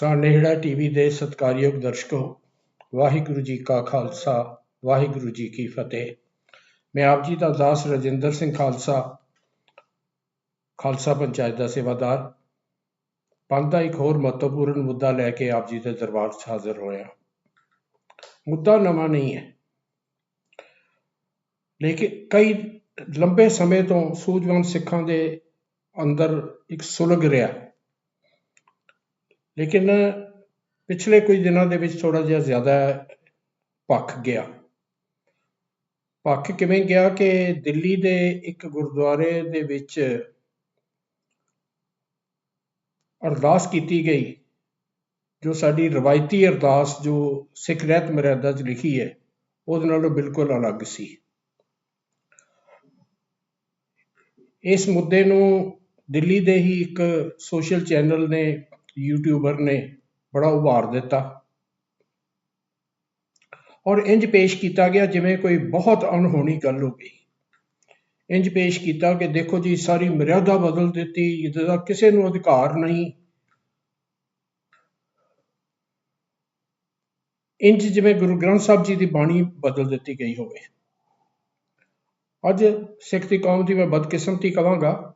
ਸਾਨੇਹੜਾ TV ਦੇ ਸਤਿਕਾਰਯੋਗ ਦਰਸ਼ਕੋ, ਵਾਹਿਗੁਰੂ ਜੀ ਕਾ ਖਾਲਸਾ, ਵਾਹਿਗੁਰੂ ਜੀ ਕੀ ਫਤਿਹ। ਮੈਂ ਆਪ ਜੀ ਦਾ ਦਾਸ ਰਜਿੰਦਰ ਸਿੰਘ ਖਾਲਸਾ ਖਾਲਸਾ ਪੰਚਾਇਤ ਦਾ ਸੇਵਾਦਾਰ। ਪੰਥ ਦਾ ਇੱਕ ਹੋਰ ਮਹੱਤਵਪੂਰਨ ਮੁੱਦਾ ਲੈ ਕੇ ਆਪ ਜੀ ਦੇ ਦਰਬਾਰ 'ਚ ਹਾਜ਼ਰ ਹੋਇਆ। ਮੁੱਦਾ ਨਵਾਂ ਨਹੀਂ ਹੈ। ਲੇਕਿਨ ਕਈ ਲੰਬੇ ਸਮੇਂ ਤੋਂ ਸੂਝਵਾਨ ਸਿੱਖਾਂ ਦੇ ਅੰਦਰ ਇੱਕ ਸੁਲਗ ਰਿਹਾ। ਲੇਕਿਨ ਪਿਛਲੇ ਕੁਝ ਦਿਨਾਂ ਦੇ ਵਿੱਚ ਥੋੜਾ ਜਿਹਾ ਜ਼ਿਆਦਾ ਭੱਖ ਗਿਆ। ਭੱਖ ਕਿਵੇਂ ਗਿਆ ਕਿ ਦਿੱਲੀ ਦੇ ਇੱਕ ਗੁਰਦੁਆਰੇ ਦੇ ਵਿੱਚ ਅਰਦਾਸ ਕੀਤੀ ਗਈ, ਜੋ ਸਾਡੀ ਰਵਾਇਤੀ ਅਰਦਾਸ, ਜੋ ਸਿੱਖ ਰਹਿਤ ਮਰਿਆਦਾ 'ਚ ਲਿਖੀ ਹੈ, ਉਹਦੇ ਨਾਲੋਂ ਬਿਲਕੁਲ ਅਲੱਗ ਸੀ। ਇਸ ਮੁੱਦੇ ਨੂੰ ਦਿੱਲੀ ਦੇ ਹੀ ਇੱਕ ਸੋਸ਼ਲ ਚੈਨਲ ਨੇ ਯੂਟਿਊਬਰ ਨੇ ਬੜਾ ਉਭਾਰ ਦਿੱਤਾ। ਔਰ ਇੰਜ ਪੇਸ਼ ਕੀਤਾ ਗਿਆ ਜਿਵੇਂ ਕੋਈ ਬਹੁਤ ਅਣਹੋਣੀ ਗੱਲ ਹੋ ਗਈ। ਇੰਜ ਪੇਸ਼ ਕੀਤਾ ਕਿ ਦੇਖੋ ਜੀ, ਸਾਰੀ ਮਰਿਆਦਾ ਬਦਲ ਦਿੱਤੀ ਜਿਹਦਾ ਕਿਸੇ ਨੂੰ ਅਧਿਕਾਰ ਨਹੀਂ। ਇੰਜ ਜਿਵੇਂ ਗੁਰੂ ਗ੍ਰੰਥ ਸਾਹਿਬ ਜੀ ਦੀ ਬਾਣੀ ਬਦਲ ਦਿੱਤੀ ਗਈ ਹੋਵੇ। ਅੱਜ ਸਿੱਖ ਦੀ ਕੌਮ ਦੀ ਮੈਂ ਬਦਕਿਸਮਤੀ ਕਹਾਂਗਾ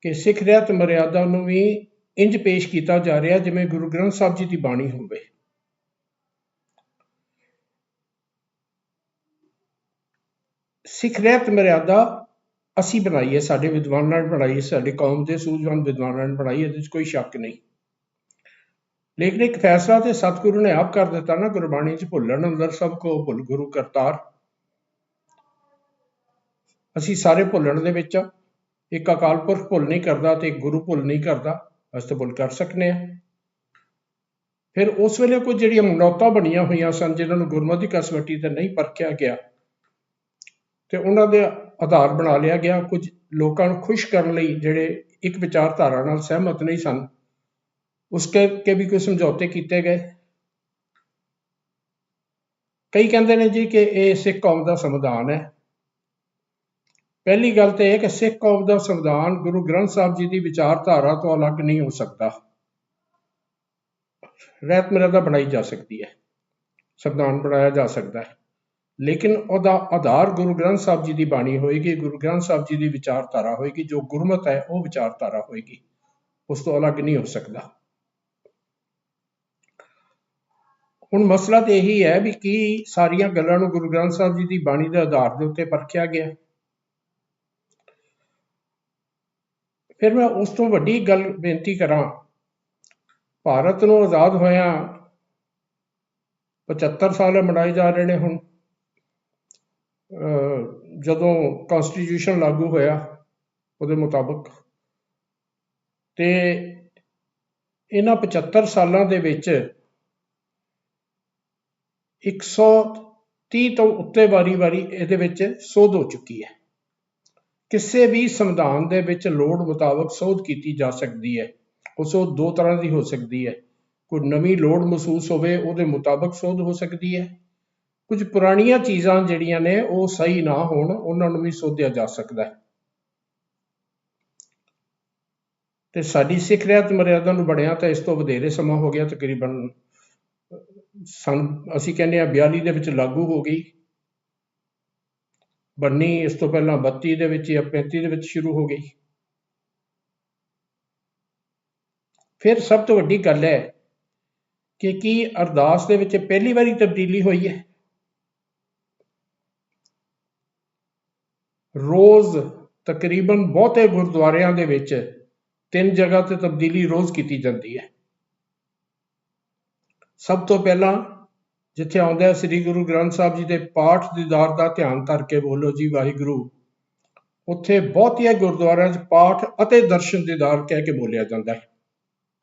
ਕਿ ਸਿੱਖ ਰਹਿਤ ਮਰਿਆਦਾ ਨੂੰ ਵੀ ਇੰਜ ਪੇਸ਼ ਕੀਤਾ ਜਾ ਰਿਹਾ ਜਿਵੇਂ ਗੁਰੂ ਗ੍ਰੰਥ ਸਾਹਿਬ ਜੀ ਦੀ ਬਾਣੀ ਹੋਵੇ। ਸਿੱਖ ਰਹਿਤ ਮਰਿਆਦਾ ਅਸੀਂ ਬਣਾਈ ਹੈ ਸਾਡੇ ਵਿਦਵਾਨਾਂ ਨੇ ਬਣਾਈ ਹੈ ਸਾਡੀ ਕੌਮ ਦੇ ਸੂਝਵਾਨ ਵਿਦਵਾਨਾਂ ਨੇ ਬਣਾਈ ਹੈ ਇਹਦੇ ਵਿੱਚ ਕੋਈ ਸ਼ੱਕ ਨਹੀਂ। ਲੇਕਿਨ ਇੱਕ ਫੈਸਲਾ ਤੇ ਸਤਿਗੁਰੂ ਨੇ ਆਪ ਕਰ ਦਿੱਤਾ ਨਾ, ਗੁਰਬਾਣੀ 'ਚ ਭੁੱਲਣ ਅੰਦਰ ਸਭ ਕੋ ਭੁੱਲ ਗੁਰੂ ਕਰਤਾਰ। ਅਸੀਂ ਸਾਰੇ ਭੁੱਲਣ ਦੇ ਵਿੱਚ ਇੱਕ ਅਕਾਲ ਪੁਰਖ ਭੁੱਲ ਨਹੀਂ ਕਰਦਾ ਤੇ ਗੁਰੂ ਭੁੱਲ ਨਹੀਂ ਕਰਦਾ। ਅਸੀਂ ਕਰ ਸਕਨੇ ਆ। ਫਿਰ ਉਸ ਵੇਲੇ ਕੋਈ ਜਿਹੜੀਆਂ ਮਨੌਤਾਂ ਬਣੀਆਂ ਹੋਈਆਂ ਸਨ, ਜਿਨ੍ਹਾਂ ਨੂੰ ਗੁਰਮਤਿ ਕਸਵੱਟੀ ਤੇ ਨਹੀਂ ਪਰਖਿਆ ਗਿਆ, ਤੇ ਉਹਨਾਂ ਦੇ ਆਧਾਰ ਬਣਾ ਲਿਆ ਗਿਆ। ਕੁਝ ਲੋਕਾਂ ਨੂੰ ਖੁਸ਼ ਕਰਨ ਲਈ ਜਿਹੜੇ ਇੱਕ ਵਿਚਾਰਧਾਰਾ ਨਾਲ ਸਹਿਮਤ ਨਹੀਂ ਸਨ, ਉਸ ਕੇ ਵੀ ਕੋਈ ਸਮਝੌਤੇ ਕੀਤੇ ਗਏ। ਕਈ ਕਹਿੰਦੇ ਨੇ ਜੀ ਕਿ ਇਹ ਸਿੱਖ ਕੌਮ ਦਾ ਸੰਵਿਧਾਨ ਹੈ। ਪਹਿਲੀ ਗੱਲ ਤੇ ਇਹ ਕਿ ਸਿੱਖ ਕੌਮ ਦਾ ਸੰਵਿਧਾਨ ਗੁਰੂ ਗ੍ਰੰਥ ਸਾਹਿਬ ਜੀ ਦੀ ਵਿਚਾਰਧਾਰਾ ਤੋਂ ਅਲੱਗ ਨਹੀਂ ਹੋ ਸਕਦਾ। ਰਹਿਤ ਮਰਦਾ ਬਣਾਈ ਜਾ ਸਕਦੀ ਹੈ। ਸੰਵਿਧਾਨ ਬਣਾਇਆ ਜਾ ਸਕਦਾ ਹੈ। ਲੇਕਿਨ ਉਹਦਾ ਆਧਾਰ ਗੁਰੂ ਗ੍ਰੰਥ ਸਾਹਿਬ ਜੀ ਦੀ ਬਾਣੀ ਹੋਏਗੀ, ਗੁਰੂ ਗ੍ਰੰਥ ਸਾਹਿਬ ਜੀ ਦੀ ਵਿਚਾਰਧਾਰਾ ਹੋਏਗੀ, ਜੋ ਗੁਰਮਤ ਹੈ ਉਹ ਵਿਚਾਰਧਾਰਾ ਹੋਏਗੀ। ਉਸ ਤੋਂ ਅਲੱਗ ਨਹੀਂ ਹੋ ਸਕਦਾ। ਹੁਣ ਮਸਲਾ ਤੇ ਇਹੀ ਹੈ ਵੀ ਕੀ ਸਾਰੀਆਂ ਗੱਲਾਂ ਨੂੰ ਗੁਰੂ ਗ੍ਰੰਥ ਸਾਹਿਬ ਜੀ ਦੀ ਬਾਣੀ ਦੇ ਆਧਾਰ ਦੇ ਉੱਤੇ ਪਰਖਿਆ ਗਿਆ। ਫਿਰ ਮੈਂ ਉਸ ਤੋਂ ਵੱਡੀ ਗੱਲ ਬੇਨਤੀ ਕਰਾਂ। ਭਾਰਤ ਨੂੰ ਆਜ਼ਾਦ ਹੋਇਆ 75 ਸਾਲ ਮਨਾਏ ਜਾ ਰਹੇ ਨੇ ਹੁਣ। ਜਦੋਂ ਕਨਸਟੀਟਿਊਸ਼ਨ ਲਾਗੂ ਹੋਇਆ ਉਹਦੇ ਮੁਤਾਬਕ। ਤੇ ਇਹਨਾਂ 75 ਸਾਲਾਂ ਦੇ ਵਿੱਚ 130 ਤੋਂ ਉੱਤੇ ਵਾਰੀ-ਵਾਰੀ ਇਹਦੇ ਵਿੱਚ ਸੋਧ ਹੋ ਚੁੱਕੀ ਹੈ। ਕਿਸੇ ਵੀ ਸੰਵਿਧਾਨ ਦੇ ਵਿੱਚ ਲੋੜ ਮੁਤਾਬਕ ਸੋਧ ਕੀਤੀ ਜਾ ਸਕਦੀ ਹੈ। ਉਹ ਸੋਧ ਦੋ ਤਰ੍ਹਾਂ ਦੀ ਹੋ ਸਕਦੀ ਹੈ। ਕੋਈ ਨਵੀਂ ਲੋੜ ਮਹਿਸੂਸ ਹੋਵੇ, ਉਹਦੇ ਮੁਤਾਬਕ ਸੋਧ ਹੋ ਸਕਦੀ ਹੈ। ਕੁਝ ਪੁਰਾਣੀਆਂ ਚੀਜ਼ਾਂ ਜਿਹੜੀਆਂ ਨੇ, ਉਹ ਸਹੀ ਨਾ ਹੋਣ, ਉਹਨਾਂ ਨੂੰ ਵੀ ਸੋਧਿਆ ਜਾ ਸਕਦਾ ਹੈ। ਤੇ ਸਾਡੀ ਸਿੱਖ ਰਿਆਤ ਮਰਿਆਦਾ ਨੂੰ ਬਣਿਆ ਤਾਂ ਇਸ ਤੋਂ ਵਧੇਰੇ ਸਮਾਂ ਹੋ ਗਿਆ। ਤਕਰੀਬਨ ਸਨ, ਅਸੀਂ ਕਹਿੰਦੇ ਆ 42 ਦੇ ਵਿੱਚ ਲਾਗੂ ਹੋ ਗਈ। ਬੰਨੀ ਇਸ ਤੋਂ ਪਹਿਲਾਂ 32 ਦੇ ਵਿੱਚ ਜਾਂ 35 ਦੇ ਵਿੱਚ ਸ਼ੁਰੂ ਹੋ ਗਈ। ਫਿਰ ਸਭ ਤੋਂ ਵੱਡੀ ਗੱਲ ਹੈ ਕਿ ਕੀ ਅਰਦਾਸ ਦੇ ਵਿੱਚ ਪਹਿਲੀ ਵਾਰੀ ਤਬਦੀਲੀ ਹੋਈ ਹੈ? ਰੋਜ਼ ਤਕਰੀਬਨ ਬਹੁਤੇ ਗੁਰਦੁਆਰਿਆਂ ਦੇ ਵਿੱਚ ਤਿੰਨ ਜਗ੍ਹਾ ਤੇ ਤਬਦੀਲੀ ਰੋਜ਼ ਕੀਤੀ ਜਾਂਦੀ ਹੈ। ਸਭ ਤੋਂ ਪਹਿਲਾਂ ਜਿੱਥੇ ਆਉਂਦਾ ਸ੍ਰੀ ਗੁਰੂ ਗ੍ਰੰਥ ਸਾਹਿਬ ਜੀ ਦੇ ਪਾਠ ਦੀਦਾਰ ਦਾ ਧਿਆਨ ਕਰਕੇ ਬੋਲੋ ਜੀ ਵਾਹਿਗੁਰੂ। ਉੱਥੇ ਬਹੁਤੀਆਂ ਗੁਰਦੁਆਰਿਆਂ 'ਚ ਪਾਠ ਅਤੇ ਦਰਸ਼ਨ ਦੀਦਾਰ ਕਹਿ ਕੇ ਬੋਲਿਆ ਜਾਂਦਾ ਹੈ।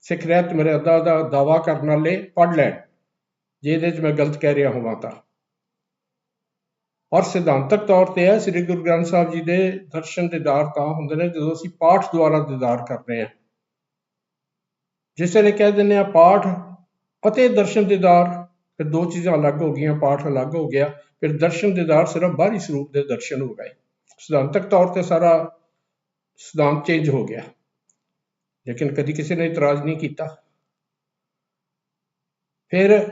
ਸਿੱਖ ਰਹਿਤ ਮਰਿਆਦਾ ਦਾ ਦਾਵਾ ਕਰਨ ਵਾਲੇ ਪੜ ਲੈਣ ਜੇ ਇਹਦੇ 'ਚ ਮੈਂ ਗਲਤ ਕਹਿ ਰਿਹਾ ਹੋਵਾਂ ਤਾਂ। ਔਰ ਸਿਧਾਂਤਕ ਤੌਰ ਤੇ ਹੈ ਸ੍ਰੀ ਗੁਰੂ ਗ੍ਰੰਥ ਸਾਹਿਬ ਜੀ ਦੇ ਦਰਸ਼ਨ ਦੀਦਾਰ ਤਾਂ ਹੁੰਦੇ ਨੇ ਜਦੋਂ ਅਸੀਂ ਪਾਠ ਦੁਆਰਾ ਦੀਦਾਰ ਕਰਦੇ ਹਾਂ। ਜਿਸ ਵੇਲੇ ਕਹਿ ਦਿੰਦੇ ਆ ਪਾਠ ਅਤੇ ਦਰਸ਼ਨ ਦੀਦਾਰ ਫਿਰ ਦੋ ਚੀਜ਼ਾਂ ਅਲੱਗ ਹੋ ਗਈਆਂ, ਪਾਠ ਅਲੱਗ ਹੋ ਗਿਆ, ਫਿਰ ਦਰਸ਼ਨ ਦੇਦਾਰ ਸਿਰਫ ਬਾਹਰੀ ਸਰੂਪ ਦੇ ਦਰਸ਼ਨ ਹੋ ਗਏ। ਸਿਧਾਂਤਕ ਤੌਰ ਤੇ ਸਾਰਾ ਸਿਧਾਂਤ ਚੇਂਜ ਹੋ ਗਿਆ। ਲੇਕਿਨ ਕਦੀ ਕਿਸੇ ਨੇ ਇਤਰਾਜ਼ ਨਹੀਂ ਕੀਤਾ। ਫਿਰ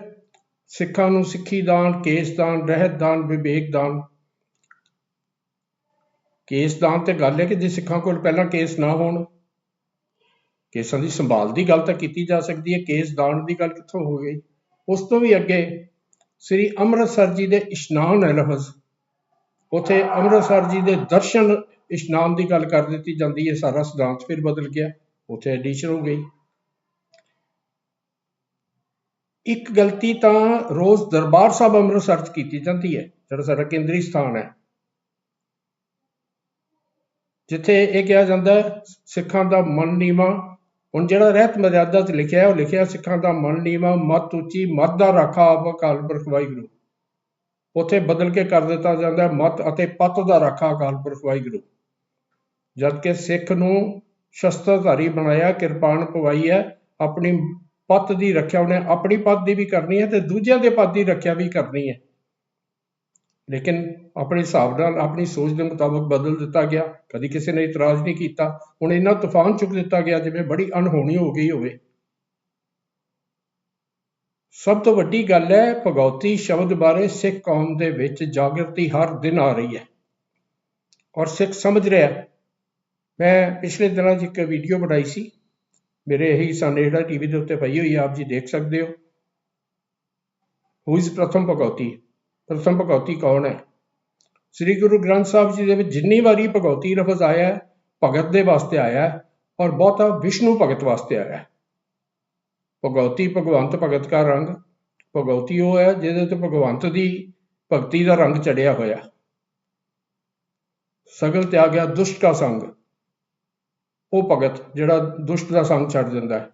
ਸਿੱਖਾਂ ਨੂੰ ਸਿੱਖੀ ਦਾਨ, ਕੇਸ ਦਾਨ, ਰਹਿਤ ਦਾਨ, ਵਿਵੇਕ ਦਾਨ। ਕੇਸ ਦਾਨ ਤੇ ਗੱਲ ਹੈ ਕਿ ਜੇ ਸਿੱਖਾਂ ਕੋਲ ਪਹਿਲਾਂ ਕੇਸ ਨਾ ਹੋਣ, ਕੇਸਾਂ ਦੀ ਸੰਭਾਲ ਦੀ ਗੱਲ ਤਾਂ ਕੀਤੀ ਜਾ ਸਕਦੀ ਹੈ, ਕੇਸ ਦਾਨ ਦੀ ਗੱਲ ਕਿੱਥੋਂ ਹੋ ਗਈ? ਉਸ ਤੋਂ ਵੀ ਅੱਗੇ ਸ੍ਰੀ ਅੰਮ੍ਰਿਤਸਰ ਜੀ ਦੇ ਇਸ਼ਨਾਨ ਹੈ ਲਫ਼ਜ਼। ਉਥੇ ਅੰਮ੍ਰਿਤਸਰ ਜੀ ਦੇ ਦਰਸ਼ਨ ਇਸ਼ਨਾਨ ਦੀ ਗੱਲ ਕਰ ਦਿੱਤੀ ਜਾਂਦੀ ਹੈ, ਸਾਰਾ ਸਿਧਾਂਤ ਫਿਰ ਬਦਲ ਗਿਆ, ਉਥੇ ਐਡੀਸ਼ਨ ਹੋ ਗਈ। ਇੱਕ ਗਲਤੀ ਤਾਂ ਰੋਜ਼ ਦਰਬਾਰ ਸਾਹਿਬ ਅੰਮ੍ਰਿਤਸਰ ਚ ਕੀਤੀ ਜਾਂਦੀ ਹੈ, ਜਿਹੜਾ ਸਾਡਾ ਕੇਂਦਰੀ ਸਥਾਨ ਹੈ। ਜਿੱਥੇ ਇਹ ਕਿਹਾ ਜਾਂਦਾ ਹੈ, ਸਿੱਖਾਂ ਦਾ ਮਨ ਨੀਵਾ ਹੁਣ ਜਿਹੜਾ ਰਹਿਤ ਮਰਿਆਦਾ ਚ ਲਿਖਿਆ ਉਹ ਲਿਖਿਆ ਸਿੱਖਾਂ ਦਾ ਮਨ ਨੀਵਾ, ਮਤ ਉੱਚੀ, ਮਤ ਦਾ ਰਾਖਾ ਆਪ ਅਕਾਲ ਪੁਰਖ ਵਾਹਿਗੁਰੂ। ਉਥੇ ਬਦਲ ਕੇ ਕਰ ਦਿੱਤਾ ਜਾਂਦਾ ਹੈ, ਮਤ ਅਤੇ ਪਤ ਦਾ ਰਾਖਾ ਅਕਾਲ ਪੁਰਖ ਵਾਹਿਗੁਰੂ। ਜਦ ਕਿ ਸਿੱਖ ਨੂੰ ਸ਼ਸਤਰਧਾਰੀ ਬਣਾਇਆ, ਕਿਰਪਾਨ ਪਵਾਈ ਹੈ, ਆਪਣੀ ਪਤ ਦੀ ਰੱਖਿਆ ਉਹਨੇ ਆਪਣੀ ਪਤ ਦੀ ਵੀ ਕਰਨੀ ਹੈ ਤੇ ਦੂਜਿਆਂ ਦੇ ਪੱਤ ਦੀ ਰੱਖਿਆ ਵੀ ਕਰਨੀ ਹੈ। ਲੇਕਿਨ ਆਪਣੇ ਹਿਸਾਬ ਨਾਲ, ਆਪਣੀ ਸੋਚ ਦੇ ਮੁਤਾਬਕ ਬਦਲ ਦਿੱਤਾ ਗਿਆ। ਕਦੀ ਕਿਸੇ ਨੇ ਇਤਰਾਜ਼ ਨਹੀਂ ਕੀਤਾ। ਹੁਣ ਇੰਨਾ ਤੂਫਾਨ ਚੁੱਕ ਦਿੱਤਾ ਗਿਆ ਜਿਵੇਂ ਬੜੀ ਅਣਹੋਣੀ ਹੋ ਗਈ ਹੋਵੇ। ਸਭ ਤੋਂ ਵੱਡੀ ਗੱਲ ਹੈ, ਭਗਉਤੀ ਸ਼ਬਦ ਬਾਰੇ ਸਿੱਖ ਕੌਮ ਦੇ ਵਿੱਚ ਜਾਗਰਤੀ ਹਰ ਦਿਨ ਆ ਰਹੀ ਹੈ। ਔਰ ਸਿੱਖ ਸਮਝ ਰਿਹਾ ਮੈਂ ਪਿਛਲੇ ਦਿਨਾਂ 'ਚ ਇੱਕ ਵੀਡੀਓ ਬਣਾਈ ਸੀ। ਮੇਰੇ ਇਹੀ ਸਾਨੇ ਜਿਹੜਾ ਟੀਵੀ ਦੇ ਉੱਤੇ ਪਈ ਹੋਈ ਹੈ। ਆਪ ਜੀ ਦੇਖ ਸਕਦੇ ਹੋ। ਹੂ ਇਜ਼ ਪ੍ਰਥਮ ਭਗਉਤੀ? ਪ੍ਰਥਮ ਭਗਉਤੀ ਕੌਣ ਹੈ? ਸ੍ਰੀ ਗੁਰੂ ਗ੍ਰੰਥ ਸਾਹਿਬ ਜੀ ਦੇ ਵਿੱਚ ਜਿੰਨੀ ਵਾਰੀ ਭਗਉਤੀ ਲਫ਼ਜ਼ ਆਇਆ ਹੈ, ਭਗਤ ਦੇ ਵਾਸਤੇ ਆਇਆ ਹੈ ਔਰ ਬਹੁਤਾ ਵਿਸ਼ਨੂੰ ਭਗਤ ਵਾਸਤੇ ਆਇਆ ਹੈ। ਭਗਉਤੀ ਭਗਵੰਤ ਭਗਤ ਦਾ ਰੰਗ, ਭਗਉਤੀ ਉਹ ਹੈ ਜਿਹਦੇ ਤੇ ਭਗਵੰਤ ਦੀ ਭਗਤੀ ਦਾ ਰੰਗ ਚੜਿਆ ਹੋਇਆ। ਸਗਲ ਤਿਆਗਿਆ ਦੁਸ਼ਟ ਕਾ ਸੰਗ। ਉਹ ਭਗਤ ਜਿਹੜਾ ਦੁਸ਼ਟ ਦਾ ਸੰਗ ਛੱਡ ਦਿੰਦਾ ਹੈ।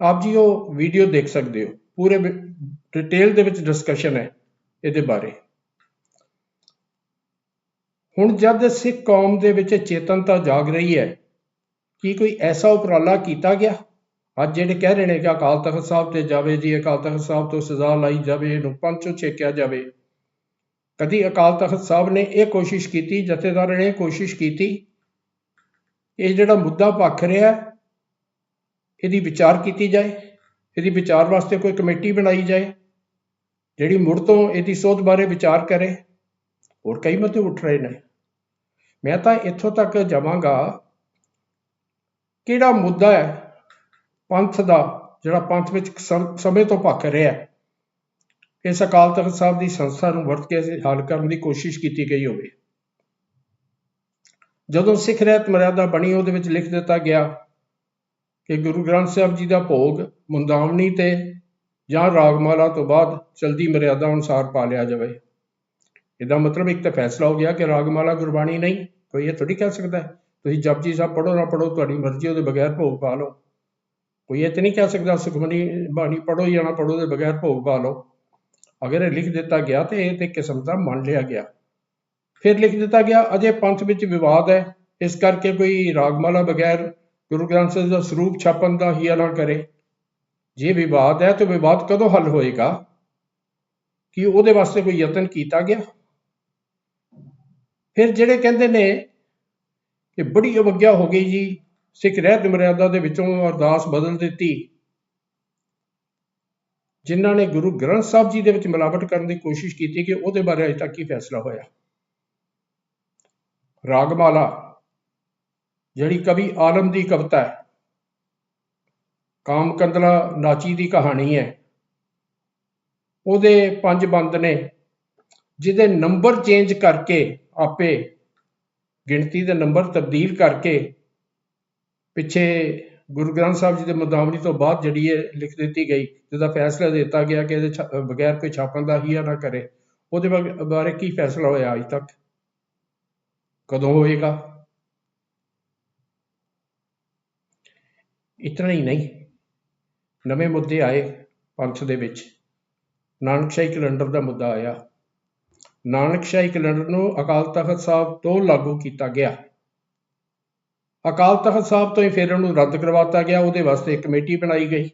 ਆਪ ਜੀ ਉਹ ਵੀਡੀਓ ਦੇਖ ਸਕਦੇ ਹੋ। ਪੂਰੇ ਡਿਟੇਲ ਦੇ ਵਿੱਚ ਡਿਸਕਸ਼ਨ ਹੈ ਇਹਦੇ ਬਾਰੇ। ਹੁਣ ਜਦ ਸਿੱਖ ਕੌਮ ਦੇ ਵਿੱਚ ਚੇਤਨਤਾ ਜਾਗ ਰਹੀ ਹੈ, ਕੀ ਕੋਈ ਐਸਾ ਉਪਰਾਲਾ ਕੀਤਾ ਗਿਆ? ਅੱਜ ਜਿਹੜੇ ਕਹਿ ਰਹੇ ਨੇ ਕਿ ਅਕਾਲ ਤਖਤ ਸਾਹਿਬ ਤੇ ਜਾਵੇ ਜੀ, ਅਕਾਲ ਤਖਤ ਸਾਹਿਬ ਤੋਂ ਸਜ਼ਾ ਲਾਈ ਜਾਵੇ, ਇਹਨੂੰ ਪੰਚੋ ਛੇਕਿਆ ਜਾਵੇ। ਕਦੀ ਅਕਾਲ ਤਖਤ ਸਾਹਿਬ ਨੇ ਇਹ ਕੋਸ਼ਿਸ਼ ਕੀਤੀ, ਜਥੇਦਾਰਾਂ ਨੇ ਕੋਸ਼ਿਸ਼ ਕੀਤੀ? ਇਹ ਜਿਹੜਾ ਮੁੱਦਾ ਪੱਖ ਰਿਹਾ, ਇਹਦੀ ਵਿਚਾਰ ਕੀਤੀ ਜਾਏ? ਇਹਦੀ ਵਿਚਾਰ ਵਾਸਤੇ ਕੋਈ ਕਮੇਟੀ ਬਣਾਈ ਜਾਏ? ਜਿਹੜੀ ਮੁੜ ਤੋਂ ਇਹਦੀ ਸੋਧ ਬਾਰੇ ਵਿਚਾਰ ਕਰੇ, ਹੋਰ ਕਈ ਮਤੇ ਉੱਠ ਰਹੇ ਨੇ। ਮੈਂ ਤਾਂ ਇੱਥੋਂ ਤੱਕ ਜਾਵਾਂਗਾ, ਕਿਹੜਾ ਮੁੱਦਾ ਹੈ ਪੰਥ ਦਾ, ਜਿਹੜਾ ਪੰਥ ਵਿੱਚ ਸਮੇਂ ਤੋਂ ਭਖ ਰਿਹਾ ਇਸ ਅਕਾਲ ਤਖਤ ਸਾਹਿਬ ਦੀ ਸੰਸਥਾ ਨੂੰ ਵਰਤ ਕੇ ਹੱਲ ਕਰਨ ਦੀ ਕੋਸ਼ਿਸ਼ ਕੀਤੀ ਗਈ ਹੋਵੇ। ਜਦੋਂ ਸਿੱਖ ਰਹਿਤ ਮਰਿਆਦਾ ਬਣੀ, ਉਹਦੇ ਵਿੱਚ ਲਿਖ ਦਿੱਤਾ ਗਿਆ ਕਿ ਗੁਰੂ ਗ੍ਰੰਥ ਸਾਹਿਬ ਜੀ ਦਾ ਭੋਗ ਮੁੰਦਾਵਣੀ ਤੇ ਜਾਂ ਰਾਗਮਾਲਾ ਤੋਂ ਬਾਅਦ ਚਲਦੀ ਮਰਿਆਦਾ ਅਨੁਸਾਰ ਪਾ ਲਿਆ ਜਾਵੇ। ਇਹਦਾ ਮਤਲਬ ਇੱਕ ਤਾਂ ਫੈਸਲਾ ਹੋ ਗਿਆ ਕਿ ਰਾਗਮਾਲਾ ਗੁਰਬਾਣੀ ਨਹੀਂ, ਕੋਈ ਇਹ ਥੋੜੀ ਕਹਿ ਸਕਦਾ। ਤੁਸੀਂ ਜਪਜੀ ਸਾਹਿਬ ਪੜੋ ਨਾ ਪੜੋ ਤੁਹਾਡੀ ਮਰਜ਼ੀ, ਉਹਦੇ ਬਗੈਰ ਭੋਗ ਪਾ ਲਓ। ਕੋਈ ਇਹ ਤੇ ਨਹੀਂ ਕਹਿ ਸਕਦਾ, ਸੁਖਮਨੀ ਬਾਣੀ ਪੜੋ ਜਾਂ ਨਾ ਪੜੋ ਦੇ ਬਗੈਰ ਭੋਗ ਪਾ ਲਓ। ਅਗਰ ਇਹ ਲਿਖ ਦਿੱਤਾ ਗਿਆ ਤੇ ਇਹ ਤੇ ਕਿਸਮ ਦਾ ਮੰਨ ਲਿਆ ਗਿਆ। ਫਿਰ ਲਿਖ ਦਿੱਤਾ ਗਿਆ, ਅਜੇ ਪੰਥ ਵਿੱਚ ਵਿਵਾਦ ਹੈ। ਇਸ ਕਰਕੇ ਕੋਈ ਰਾਗਮਾਲਾ ਬਗੈਰ ਗੁਰੂ ਗ੍ਰੰਥ ਸਾਹਿਬ ਦਾ ਸਰੂਪ ਛਾਪਣ ਦਾ ਹੀ ਨਾ ਕਰੇ। ਜੇ ਵਿਵਾਦ ਹੈ ਤਾਂ ਵਿਵਾਦ ਕਦੋਂ ਹੱਲ ਹੋਏਗਾ? ਕਿ ਉਹਦੇ ਵਾਸਤੇ ਕੋਈ ਯਤਨ ਕੀਤਾ ਗਿਆ? ਫਿਰ ਜਿਹੜੇ ਕਹਿੰਦੇ ਨੇ ਕਿ ਬੜੀ ਅਵਗਿਆ ਹੋ ਗਈ ਜੀ, ਸਿੱਖ ਰਹਿਤ ਮਰਿਆਦਾ ਦੇ ਵਿੱਚੋਂ ਅਰਦਾਸ ਬਦਲ ਦਿੱਤੀ। ਜਿਨ੍ਹਾਂ ਨੇ ਗੁਰੂ ਗ੍ਰੰਥ ਸਾਹਿਬ ਜੀ ਦੇ ਵਿੱਚ ਮਿਲਾਵਟ ਕਰਨ ਦੀ ਕੋਸ਼ਿਸ਼ ਕੀਤੀ ਕਿ ਉਹਦੇ ਬਾਰੇ ਅਜੇ ਤੱਕ ਕੀ ਫੈਸਲਾ ਹੋਇਆ? ਰਾਗਮਾਲਾ, ਜਿਹੜੀ ਕਵੀ ਆਲਮ ਦੀ ਕਵਿਤਾ ਹੈ ਕਾਮਕੰਦਲਾ ਨਾਚੀ ਦੀ ਕਹਾਣੀ ਹੈ। ਉਹਦੇ ਪੰਜ ਬੰਦ ਨੇ, ਜਿਹਦੇ ਨੰਬਰ ਚੇਂਜ ਕਰਕੇ ਆਪੇ ਗਿਣਤੀ ਦੇ ਨੰਬਰ ਤਬਦੀਲ ਕਰਕੇ ਪਿੱਛੇ ਗੁਰੂ ਗ੍ਰੰਥ ਸਾਹਿਬ ਜੀ ਦੇ ਮੁਦਾਵਨੀ ਤੋਂ ਬਾਅਦ ਜਿਹੜੀ ਇਹ ਲਿਖ ਦਿੱਤੀ ਗਈ, ਜਿਹਦਾ ਫੈਸਲਾ ਦਿੱਤਾ ਗਿਆ ਕਿ ਇਹਦੇ ਬਗੈਰ ਕੋਈ ਛਾਪਣ ਦਾ ਹੀ ਨਾ ਕਰੇ। ਉਹਦੇ ਬਾਰੇ ਕੀ ਫੈਸਲਾ ਹੋਇਆ ਅਜੇ ਤੱਕ? ਕਦੋਂ ਹੋਏਗਾ? ਇਤਨਾ ਹੀ ਨਹੀਂ। ਨਵੇਂ ਮੁੱਦੇ ਆਏ ਪੰਥ ਦੇ ਵਿੱਚ। ਨਾਨਕਸ਼ਾਹੀ ਕੈਲੰਡਰ ਦਾ ਮੁੱਦਾ ਆਇਆ। ਨਾਨਕਸ਼ਾਹੀ ਕੈਲੰਡਰ ਨੂੰ ਅਕਾਲ ਤਖਤ ਸਾਹਿਬ ਤੋਂ ਲਾਗੂ ਕੀਤਾ ਗਿਆ। ਅਕਾਲ ਤਖਤ ਸਾਹਿਬ ਤੋਂ ਹੀ ਫਿਰ ਉਹਨੂੰ ਰੱਦ ਕਰਵਾਤਾ ਗਿਆ। ਉਹਦੇ ਵਾਸਤੇ ਇੱਕ ਕਮੇਟੀ ਬਣਾਈ ਗਈ।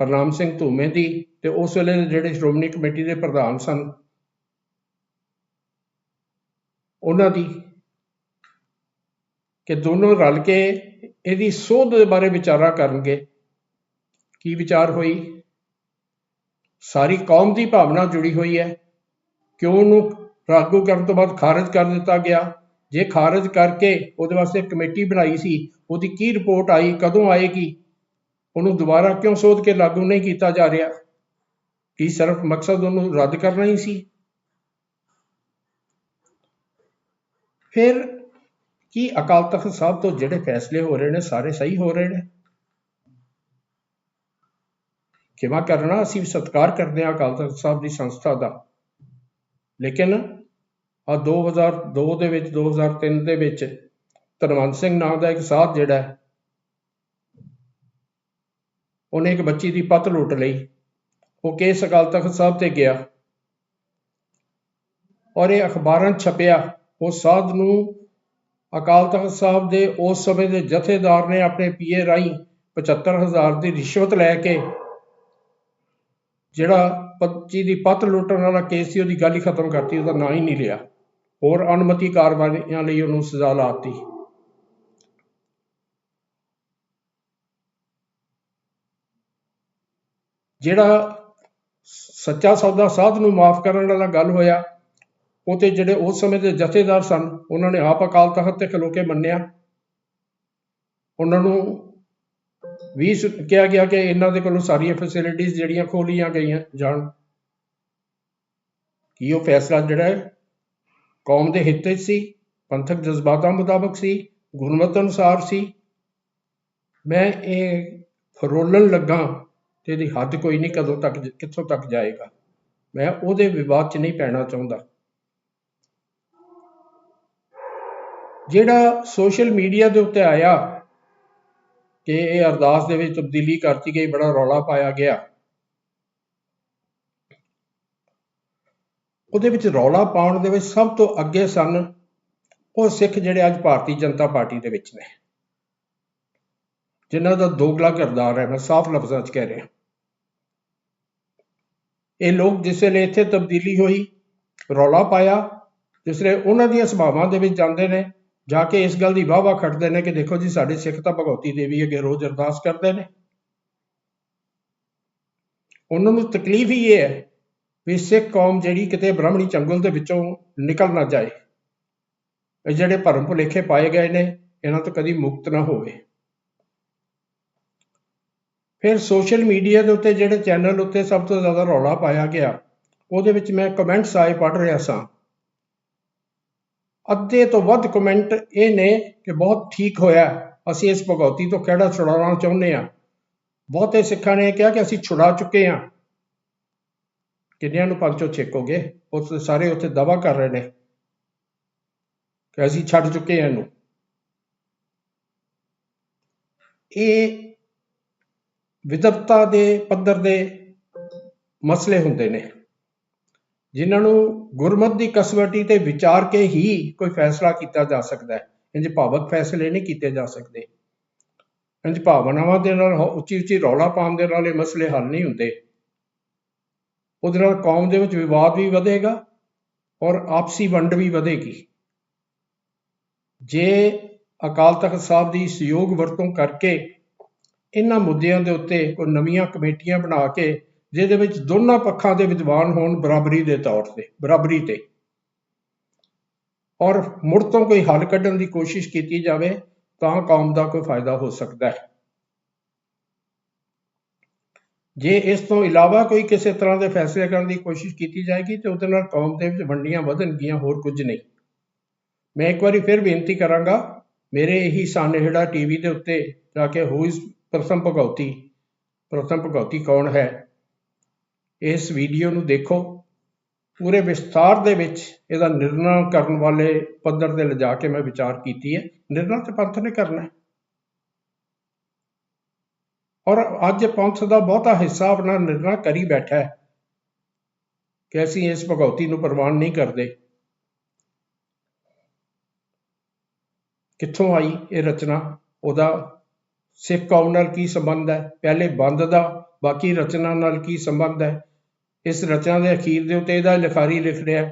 ਹਰਨਾਮ ਸਿੰਘ ਧੂਮੇ ਦੀ ਤੇ ਉਸ ਵੇਲੇ ਜਿਹੜੇ ਸ਼੍ਰੋਮਣੀ ਕਮੇਟੀ ਦੇ ਪ੍ਰਧਾਨ ਸਨ, ਉਹਨਾਂ ਦੀ ਕਿ ਦੋਨੋਂ ਰਲ ਕੇ ਇਹਦੀ ਸੋਧ ਦੇ ਬਾਰੇ ਵਿਚਾਰਾ ਕਰਨਗੇ। ਕੀ ਵਿਚਾਰ ਹੋਈ? ਸਾਰੀ ਕੌਮ ਦੀ ਭਾਵਨਾ ਜੁੜੀ ਹੋਈ ਹੈ। ਕਿਉਂ ਉਹਨੂੰ ਲਾਗੂ ਕਰਨ ਤੋਂ ਬਾਅਦ ਖਾਰਜ ਕਰ ਦਿੱਤਾ ਗਿਆ? ਜੇ ਖਾਰਜ ਕਰਕੇ ਉਹਦੇ ਵਾਸਤੇ ਕਮੇਟੀ ਬਣਾਈ ਸੀ, ਉਹਦੀ ਕੀ ਰਿਪੋਰਟ ਆਈ, ਕਦੋਂ ਆਏਗੀ? ਉਹਨੂੰ ਦੁਬਾਰਾ ਕਿਉਂ ਸੋਧ ਕੇ ਲਾਗੂ ਨਹੀਂ ਕੀਤਾ ਜਾ ਰਿਹਾ? ਕੀ ਸਿਰਫ ਮਕਸਦ ਉਹਨੂੰ ਰੱਦ ਕਰਨਾ ਹੀ ਸੀ? ਫਿਰ ਕੀ ਅਕਾਲ ਤਖਤ ਸਾਹਿਬ ਤੋਂ ਜਿਹੜੇ ਫੈਸਲੇ ਹੋ ਰਹੇ ਨੇ, ਸਾਰੇ ਸਹੀ ਹੋ ਰਹੇ ਨੇ? ਖਿਮਾ ਕਰਨਾ ਅਸੀਂ ਵੀ ਸਤਿਕਾਰ ਕਰਦੇ ਹਾਂ ਅਕਾਲ ਤਖਤ ਸਾਹਿਬ ਦੀ ਸੰਸਥਾ ਦਾ। ਲੇਕਿਨ ਆ 2002 ਦੇ ਵਿੱਚ 2003 ਦੇ ਵਿੱਚ ਧਨਵੰਤ ਸਿੰਘ ਨਾਮ ਦਾ ਇੱਕ ਸਾਧ ਜਿਹੜਾ ਹੈ, ਉਹਨੇ ਇੱਕ ਬੱਚੀ ਦੀ ਪੱਤ ਲੁੱਟ ਲਈ। ਉਹ ਕੇਸ ਅਕਾਲ ਤਖਤ ਸਾਹਿਬ ਤੇ ਗਿਆ ਔਰ ਇਹ ਅਖਬਾਰਾਂ ਛਪਿਆ ਉਹ ਸਾਧ ਨੂੰ ਅਕਾਲ ਤਖਤ ਸਾਹਿਬ ਦੇ ਉਸ ਸਮੇਂ ਦੇ ਜਥੇਦਾਰ ਨੇ ਆਪਣੇ ਪੀਏ ਰਾਹੀਂ 75000 ਦੀ ਰਿਸ਼ਵਤ ਲੈ ਕੇ ਜਿਹੜਾ 25 ਦੀ ਪੱਤ ਲੁੱਟਣ ਵਾਲਾ ਕੇਸ ਸੀ, ਉਹਦੀ ਗੱਲ ਹੀ ਖਤਮ ਕਰਤੀ, ਉਹਦਾ ਨਾਂ ਹੀ ਨਹੀਂ ਲਿਆ। ਹੋਰ ਅਨਮਤੀ ਕਾਰਵਾਈਆਂ ਲਈ ਉਹਨੂੰ ਸਜ਼ਾ ਲਾਤੀ ਜਿਹੜਾ ਸੱਚਾ ਸੌਦਾ ਸਾਧ ਨੂੰ ਮਾਫ ਕਰਨ ਵਾਲਾ ਗੱਲ ਹੋਇਆ, ਉਹ ਤੇ ਜਿਹੜੇ ਉਸ ਸਮੇਂ ਦੇ ਜਥੇਦਾਰ ਸਨ, ਉਹਨਾਂ ਨੇ ਆਪ ਅਕਾਲ ਤਖਤ ਤੇ ਖਲੋ ਕੇ ਮੰਨਿਆ। ਉਹਨਾਂ ਨੂੰ ਵੀ ਸੁ- ਕਿਹਾ ਗਿਆ ਕਿ ਇਹਨਾਂ ਦੇ ਕੋਲੋਂ ਸਾਰੀਆਂ ਫੈਸਿਲਿਟੀਆਂ ਜਿਹੜੀਆਂ ਖੋਲੀਆਂ ਗਈਆਂ ਜਾਣ। ਕੀ ਉਹ ਫੈਸਲਾ ਜਿਹੜਾ ਹੈ? ਕੌਮ ਦੇ ਹਿੱਤ ਵਿੱਚ ਸੀ, ਪੰਥਕ ਜਜ਼ਬਾਤਾਂ ਮੁਤਾਬਕ ਸੀ, ਗੁਰਮਤ ਅਨੁਸਾਰ ਸੀ। ਮੈਂ ਇਹ ਫਰੋਲਣ ਲੱਗਾ ਤੇ ਇਹਦੀ ਹੱਦ ਕੋਈ ਨਹੀਂ ਕਦੋਂ ਤੱਕ ਕਿੱਥੋਂ ਤੱਕ ਜਾਏਗਾ। ਮੈਂ ਉਹਦੇ ਵਿਵਾਦ 'ਚ ਨਹੀਂ ਪੈਣਾ ਚਾਹੁੰਦਾ। ਜਿਹੜਾ ਸੋਸ਼ਲ ਮੀਡੀਆ ਦੇ ਉੱਤੇ ਆਇਆ ਕਿ ਇਹ ਅਰਦਾਸ ਦੇ ਵਿੱਚ ਤਬਦੀਲੀ ਕਰਤੀ ਗਈ, ਬੜਾ ਰੌਲਾ ਪਾਇਆ ਗਿਆ। ਉਹਦੇ ਵਿੱਚ ਰੌਲਾ ਪਾਉਣ ਦੇ ਵਿੱਚ ਸਭ ਤੋਂ ਅੱਗੇ ਸਨ ਉਹ ਸਿੱਖ ਜਿਹੜੇ ਅੱਜ ਭਾਰਤੀ ਜਨਤਾ ਪਾਰਟੀ ਦੇ ਵਿੱਚ ਨੇ, ਜਿਨ੍ਹਾਂ ਦਾ ਦੋਗਲਾ ਕਿਰਦਾਰ ਹੈ, ਮੈਂ ਸਾਫ਼ ਲਫ਼ਜ਼ਾਂ 'ਚ ਕਹਿ ਰਿਹਾ। ਇਹ ਲੋਕ ਜਿਸ ਵੇਲੇ ਇੱਥੇ ਤਬਦੀਲੀ ਹੋਈ, ਰੌਲਾ ਪਾਇਆ, ਜਿਸ ਵੇਲੇ ਉਹਨਾਂ ਦੀਆਂ ਸਭਾਵਾਂ ਦੇ ਵਿੱਚ ਜਾਂਦੇ ਨੇ ਜਾ ਕੇ ਇਸ ਗੱਲ ਦੀ ਵਾਹ-ਵਾਹ ਖੱਟਦੇ ਨੇ ਕਿ ਦੇਖੋ ਜੀ, ਸਾਡੇ ਸਿੱਖ ਤਾਂ ਭਗਵਤੀ ਦੇਵੀ ਅੱਗੇ ਰੋਜ਼ ਅਰਦਾਸ ਕਰਦੇ ਨੇ। ਉਹਨਾਂ ਨੂੰ ਤਕਲੀਫ ਹੀ ਇਹ ਹੈ ਵੀ ਸਿੱਖ ਕੌਮ ਜਿਹੜੀ ਕਿਤੇ ਬ੍ਰਾਹਮਣੀ ਚੰਗਲ ਦੇ ਵਿੱਚੋਂ ਨਿਕਲ ਨਾ ਜਾਏ। ਇਹ ਜਿਹੜੇ ਭਰਮ ਭੁਲੇਖੇ ਪਾਏ ਗਏ ਨੇ, ਇਹਨਾਂ ਤੋਂ ਕਦੀ ਮੁਕਤ ਨਾ ਹੋਵੇ। ਫਿਰ ਸੋਸ਼ਲ ਮੀਡੀਆ ਦੇ ਉੱਤੇ ਜਿਹੜੇ ਚੈਨਲ ਉੱਤੇ ਸਭ ਤੋਂ ਜ਼ਿਆਦਾ ਰੌਲਾ ਪਾਇਆ ਗਿਆ, ਉਹਦੇ ਵਿੱਚ ਮੈਂ ਕਮੈਂਟਸ ਆਏ ਪੜ੍ਹ ਰਿਹਾ ਸਾਂ। ਅੱਧੇ ਤੋਂ ਵੱਧ ਕਮੈਂਟ ਇਹ ਨੇ ਕਿ ਬਹੁਤ ਠੀਕ ਹੋਇਆ। ਅਸੀਂ ਇਸ ਭਗੌਤੀ ਤੋਂ ਕਿਹੜਾ ਛੁਡਾਉਣਾ ਚਾਹੁੰਦੇ ਹਾਂ? ਬਹੁਤੇ ਸਿੱਖਾਂ ਨੇ ਕਿਹਾ ਕਿ ਅਸੀਂ ਛੁਡਾ ਚੁੱਕੇ ਹਾਂ। ਕਿੰਨਿਆਂ ਨੂੰ ਪੰਚੋ ਛੇਕੋਗੇ? ਉਸ ਸਾਰੇ ਉੱਥੇ ਦਾਵਾ ਕਰ ਰਹੇ ਨੇ ਕਿ ਅਸੀਂ ਛੱਡ ਚੁੱਕੇ ਹਾਂ ਇਹਨੂੰ। ਇਹ ਵਿਦਵਤਾ ਦੇ ਪੱਧਰ ਦੇ ਮਸਲੇ ਹੁੰਦੇ ਨੇ। ਜਿਨ੍ਹਾਂ ਨੂੰ ਗੁਰਮਤ ਦੀ ਕਸਵੱਟੀ ਤੇ ਵਿਚਾਰ ਕੇ ਹੀ ਕੋਈ ਫੈਸਲਾ ਕੀਤਾ ਜਾ ਸਕਦਾ ਹੈ। ਇੰਜ ਭਾਵਕ ਫੈਸਲੇ ਨਹੀਂ ਕੀਤੇ ਜਾ ਸਕਦੇ। ਇੰਜ ਭਾਵਨਾਵਾਂ ਦੇ ਨਾਲ ਉੱਚੀ ਉੱਚੀ ਰੌਲਾ ਪਾਉਣ ਦੇ ਨਾਲ ਇਹ ਮਸਲੇ ਹੱਲ ਨਹੀਂ ਹੁੰਦੇ। ਉਹਦੇ ਨਾਲ ਕੌਮ ਦੇ ਵਿੱਚ ਵਿਵਾਦ ਵੀ ਵਧੇਗਾ ਔਰ ਆਪਸੀ ਵੰਡ ਵੀ ਵਧੇਗੀ। ਜੇ ਅਕਾਲ ਤਖਤ ਸਾਹਿਬ ਦੀ ਸਹਿਯੋਗ ਵਰਤੋਂ ਕਰਕੇ ਇਹਨਾਂ ਮੁੱਦਿਆਂ ਦੇ ਉੱਤੇ ਕੋਈ ਨਵੀਆਂ ਕਮੇਟੀਆਂ ਬਣਾ ਕੇ ਜਿਹਦੇ ਵਿੱਚ ਦੋਨਾਂ ਪੱਖਾਂ ਦੇ ਵਿਦਵਾਨ ਹੋਣ ਬਰਾਬਰੀ ਦੇ ਤੌਰ ਤੇ, ਬਰਾਬਰੀ ਤੇ। ਔਰ ਮੁੜ ਤੋਂ ਕੋਈ ਹੱਲ ਕੱਢਣ ਦੀ ਕੋਸ਼ਿਸ਼ ਕੀਤੀ ਜਾਵੇ, ਤਾਂ ਕੌਮ ਦਾ ਕੋਈ ਫਾਇਦਾ ਹੋ ਸਕਦਾ ਹੈ। ਜੇ ਇਸ ਤੋਂ ਇਲਾਵਾ ਕੋਈ ਕਿਸੇ ਤਰ੍ਹਾਂ ਦੇ ਫੈਸਲੇ ਕਰਨ ਦੀ ਕੋਸ਼ਿਸ਼ ਕੀਤੀ ਜਾਏਗੀ, ਤੇ ਉਹਦੇ ਨਾਲ ਕੌਮ ਦੇ ਵਿੱਚ ਵੰਡੀਆਂ ਵਧਣਗੀਆਂ ਹੋਰ ਕੁਝ ਨਹੀਂ। ਮੈਂ ਇੱਕ ਵਾਰੀ ਫਿਰ ਬੇਨਤੀ ਕਰਾਂਗਾ, ਮੇਰੇ ਇਹੀ ਸਾਨੇਹੜਾ ਟੀਵੀ ਦੇ ਉੱਤੇ ਜਾ ਕੇ ਹੂ ਇਜ਼ ਪ੍ਰਥਮ ਭਗੌਤੀ ਪ੍ਰਥਮ ਭਗੌਤੀ ਕੌਣ ਹੈ? ਇਸ ਵੀਡੀਓ ਨੂੰ ਦੇਖੋ। ਪੂਰੇ ਵਿਸਥਾਰ ਦੇ ਵਿੱਚ ਇਹਦਾ ਨਿਰਣਾ ਕਰਨ ਵਾਲੇ ਪੱਧਰ ਤੇ ਲਿਜਾ ਕੇ ਮੈਂ ਵਿਚਾਰ ਕੀਤੀ ਹੈ। ਨਿਰਣਾ ਤੇ ਪੰਥ ਨੇ ਕਰਨਾ ਹੈ। ਔਰ ਅੱਜ ਪੰਥ ਦਾ ਬਹੁਤਾ ਹਿੱਸਾ ਆਪਣਾ ਨਿਰਣਾ ਕਰੀ ਬੈਠਾ ਹੈ ਕਿ ਅਸੀਂ ਇਸ ਭਗਉਤੀ ਨੂੰ ਪ੍ਰਵਾਨ ਨਹੀਂ ਕਰਦੇ। ਕਿੱਥੋਂ ਆਈ ਇਹ ਰਚਨਾ? ਉਹਦਾ ਸਿੱਖ ਕੌਮ ਨਾਲ ਕੀ ਸੰਬੰਧ ਹੈ? ਪਹਿਲੇ ਬੰਦ ਦਾ ਬਾਕੀ ਰਚਨਾ ਨਾਲ ਕੀ ਸੰਬੰਧ ਹੈ? ਇਸ ਰਚਨਾ ਦੇ ਅਖੀਰ ਦੇ ਉੱਤੇ ਇਹਦਾ ਲਿਖਾਰੀ ਲਿਖ ਰਿਹਾ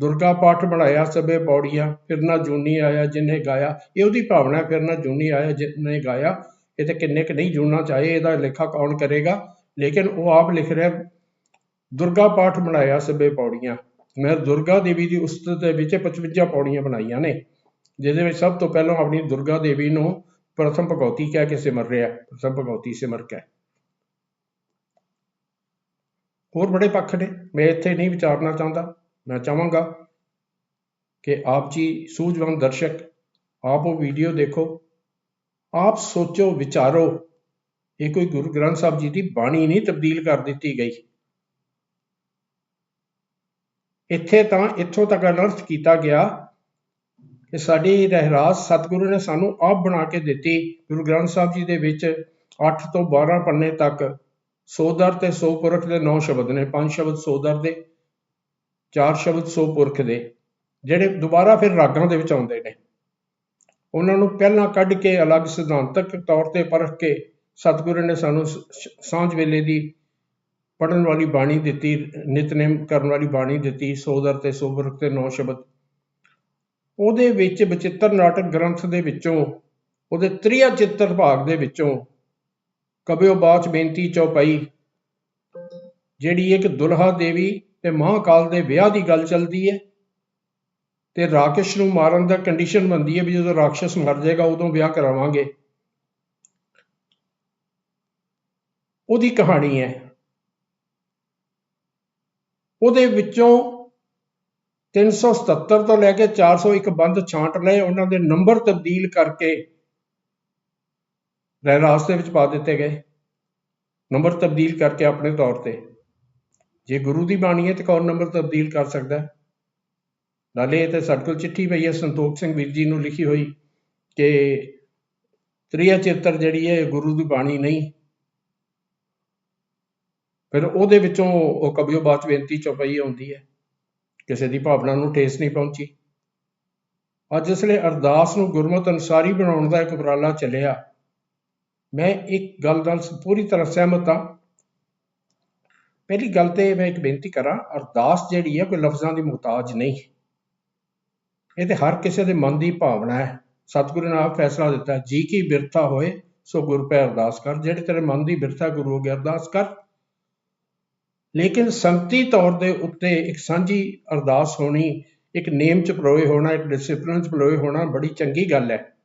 ਦੁਰਗਾ ਪਾਠ ਬਣਾਇਆ ਸਭੇ ਪੌੜੀਆਂ ਫਿਰ ਨਾ ਜੂਨੀ ਆਇਆ ਜਿਨੇ ਗਾਇਆ। ਇਹ ਉਹਦੀ ਭਾਵਨਾ ਹੈ, ਫਿਰ ਨਾ ਜੂਨੀ ਆਇਆ ਜਿਨੇ ਗਾਇਆ। ਇਹ ਤੇ ਕਿੰਨੇ ਕੁ ਨਹੀਂ ਜੁੜਨਾ ਚਾਹੇ ਇਹਦਾ ਲੇਖਾ ਕੌਣ ਕਰੇਗਾ? ਲੇਕਿਨ ਉਹ ਆਪ ਲਿਖ ਰਿਹਾ ਦੁਰਗਾ ਪਾਠ ਬਣਾਇਆ ਸਭੇ ਪੌੜੀਆਂ। ਮੈਂ ਦੁਰਗਾ ਦੇਵੀ ਦੀ ਉਸਤਤ ਦੇ ਵਿੱਚ 55 ਪੌੜੀਆਂ ਬਣਾਈਆਂ ਨੇ ਜਿਹਦੇ ਵਿੱਚ ਸਭ ਤੋਂ ਪਹਿਲਾਂ ਆਪਣੀ ਦੁਰਗਾ ਦੇਵੀ ਨੂੰ ਪ੍ਰਥਮ ਭਗਉਤੀ ਕਹਿ ਕੇ ਸਿਮਰ ਰਿਹਾ ਪ੍ਰਥਮ ਭਗਉਤੀ ਸਿਮਰ ਕੇ ਹੋਰ ਬੜੇ ਪੱਖ ਨੇ। ਮੈਂ ਇੱਥੇ ਨਹੀਂ ਵਿਚਾਰਨਾ ਚਾਹੁੰਦਾ। ਮੈਂ ਚਾਹਾਂਗਾ ਕਿ ਆਪ ਜੀ ਸੂਝਵਾਨ ਦਰਸ਼ਕ, ਆਪ ਉਹ ਵੀਡੀਓ ਦੇਖੋ। ਆਪ ਸੋਚੋ, ਵਿਚਾਰੋ। ਇਹ ਕੋਈ ਗੁਰੂ ਗ੍ਰੰਥ ਸਾਹਿਬ ਜੀ ਦੀ ਬਾਣੀ ਨਹੀਂ ਤਬਦੀਲ ਕਰ ਦਿੱਤੀ ਗਈ। ਇੱਥੇ ਤਾਂ ਇੱਥੋਂ ਤੱਕ ਅਨਰਥ ਕੀਤਾ ਗਿਆ ਕਿ ਸਾਡੀ ਰਹਿਰਾਸ ਸਤਿਗੁਰੂ ਨੇ ਸਾਨੂੰ ਆਪ ਬਣਾ ਕੇ ਦਿੱਤੀ ਗੁਰੂ ਗ੍ਰੰਥ ਸਾਹਿਬ ਜੀ ਦੇ ਵਿੱਚ 8 ਤੋਂ 12 ਪੰਨੇ ਤੱਕ ਸੋਦਰ ਤੇ ਸੋ ਪੁਰਖ ਦੇ 9 ਸ਼ਬਦ ਨੇ, ਪੰਜ ਸ਼ਬਦ ਸੋਦਰ ਦੇ, ਚਾਰ ਸ਼ਬਦ ਸੋ ਪੁਰਖ ਦੇ, ਜਿਹੜੇ ਦੁਬਾਰਾ ਫਿਰ ਰਾਗਾਂ ਦੇ ਵਿੱਚ ਆਉਂਦੇ ਨੇ। ਉਹਨਾਂ ਨੂੰ ਪਹਿਲਾਂ ਕੱਢ ਕੇ ਅਲੱਗ ਸਿਧਾਂਤਕ ਤੌਰ ਤੇ ਪਰਖ ਕੇ ਸਤਿਗੁਰੂ ਨੇ ਸਾਨੂੰ ਸ- ਸਾਂਝ ਵੇਲੇ ਦੀ ਪੜਨ ਵਾਲੀ ਬਾਣੀ ਦਿੱਤੀ, ਨਿਤਨੇਮ ਕਰਨ ਵਾਲੀ ਬਾਣੀ ਦਿੱਤੀ ਸੋਦਰ ਤੇ ਸੋਬਰਕ ਤੇ ਨੌ ਸ਼ਬਦ ਉਹਦੇ ਵਿੱਚ ਬਚਿੱਤਰ ਨਾਟਕ ਗ੍ਰੰਥ ਦੇ ਵਿੱਚੋਂ, ਉਹਦੇ ਤ੍ਰਿਆ ਚਿੱਤਰ ਭਾਗ ਦੇ ਵਿੱਚੋਂ ਕਬਿਓ ਬਾਚ ਬੇਨਤੀ ਚੌਪਈ ਜਿਹੜੀ ਇੱਕ ਦੁਲਹਾ ਦੇਵੀ ਤੇ ਮਹਾਕਾਲ ਦੇ ਵਿਆਹ ਦੀ ਗੱਲ ਚੱਲਦੀ ਹੈ ਤੇ ਰਾਕਸ਼ ਨੂੰ ਮਾਰਨ ਦਾ ਕੰਡੀਸ਼ਨ ਬਣਦੀ ਹੈ ਵੀ ਜਦੋਂ ਰਾਖਸ਼ ਮਰ ਜਾਏਗਾ, ਉਦੋਂ ਵਿਆਹ ਕਰਾਵਾਂਗੇ। ਉਹਦੀ ਕਹਾਣੀ ਹੈ। ਉਹਦੇ ਵਿੱਚੋਂ 377 ਤੋਂ ਲੈ ਕੇ 401 ਬੰਦ ਛਾਂਟ ਲਏ, ਉਹਨਾਂ ਦੇ ਨੰਬਰ ਤਬਦੀਲ ਕਰਕੇ ਰਹਿਰਾਸ ਦੇ ਵਿੱਚ ਪਾ ਦਿੱਤੇ ਗਏ। ਨੰਬਰ ਤਬਦੀਲ ਕਰਕੇ ਆਪਣੇ ਤੌਰ ਤੇ। ਜੇ ਗੁਰੂ ਦੀ ਬਾਣੀ ਹੈ ਤਾਂ ਕੌਣ ਨੰਬਰ ਤਬਦੀਲ ਕਰ ਸਕਦਾ ਹੈ? ਨਾਲੇ ਇਹ ਤੇ ਸਾਡੇ ਕੋਲ ਚਿੱਠੀ ਪਈ ਹੈ, ਸੰਤੋਖ ਸਿੰਘ ਵੀਰ ਜੀ ਨੂੰ ਲਿਖੀ ਹੋਈ ਕਿ ਤ੍ਰਿਆ ਚਿੱਤਰ ਜਿਹੜੀ ਹੈ ਗੁਰੂ ਦੀ ਬਾਣੀ ਨਹੀਂ। ਫਿਰ ਉਹਦੇ ਵਿੱਚੋਂ ਉਹ ਕਬਿਓ ਬਾਤ ਬੇਨਤੀ ਚੋਂ ਪਈ ਆਉਂਦੀ ਹੈ। ਕਿਸੇ ਦੀ ਭਾਵਨਾ ਨੂੰ ਠੇਸ ਨਹੀਂ ਪਹੁੰਚੀ। ਅੱਜ ਇਸ ਲਈ ਅਰਦਾਸ ਨੂੰ ਗੁਰਮਤਿ ਅਨੁਸਾਰੀ ਬਣਾਉਣ ਦਾ ਇੱਕ ਉਪਰਾਲਾ ਚੱਲਿਆ। ਮੈਂ ਇੱਕ ਗੱਲ ਨਾਲ ਪੂਰੀ ਤਰ੍ਹਾਂ ਸਹਿਮਤ ਹਾਂ। ਪਹਿਲੀ ਗੱਲ ਤੇ ਮੈਂ ਇੱਕ ਬੇਨਤੀ ਕਰਾਂ, ਅਰਦਾਸ ਜਿਹੜੀ ਹੈ ਕੋਈ ਲਫ਼ਜ਼ਾਂ ਦੀ ਮੁਹਤਾਜ ਨਹੀਂ। ਇਹ ਤੇ ਹਰ ਕਿਸੇ ਦੇ ਮਨ ਦੀ ਭਾਵਨਾ ਹੈ। ਸਤਿਗੁਰੂ ਨੇ ਆਪ ਫੈਸਲਾ ਦਿੱਤਾ, ਜੀ ਕੀ ਬਿਰਥਾ ਹੋਏ, ਸੋ ਗੁਰ ਪੈ ਅਰਦਾਸ ਕਰ। ਜਿਹੜੇ ਤੇਰੇ ਮਨ ਦੀ ਬਿਰਥਾ ਗੁਰੂ ਅੱਗੇ ਅਰਦਾਸ ਕਰ। ਲੇਕਿਨ ਸੰਗਤੀ ਤੌਰ ਦੇ ਉੱਤੇ ਇੱਕ ਸਾਂਝੀ ਅਰਦਾਸ ਹੋਣੀ, ਇੱਕ ਨੇਮ ਚ ਪਰੋਏ ਹੋਣਾ, ਇੱਕ ਡਿਸਪਲਿਨ ਚ ਪਰੋਏ ਹੋਣਾ ਬੜੀ ਚੰਗੀ ਗੱਲ ਹੈ।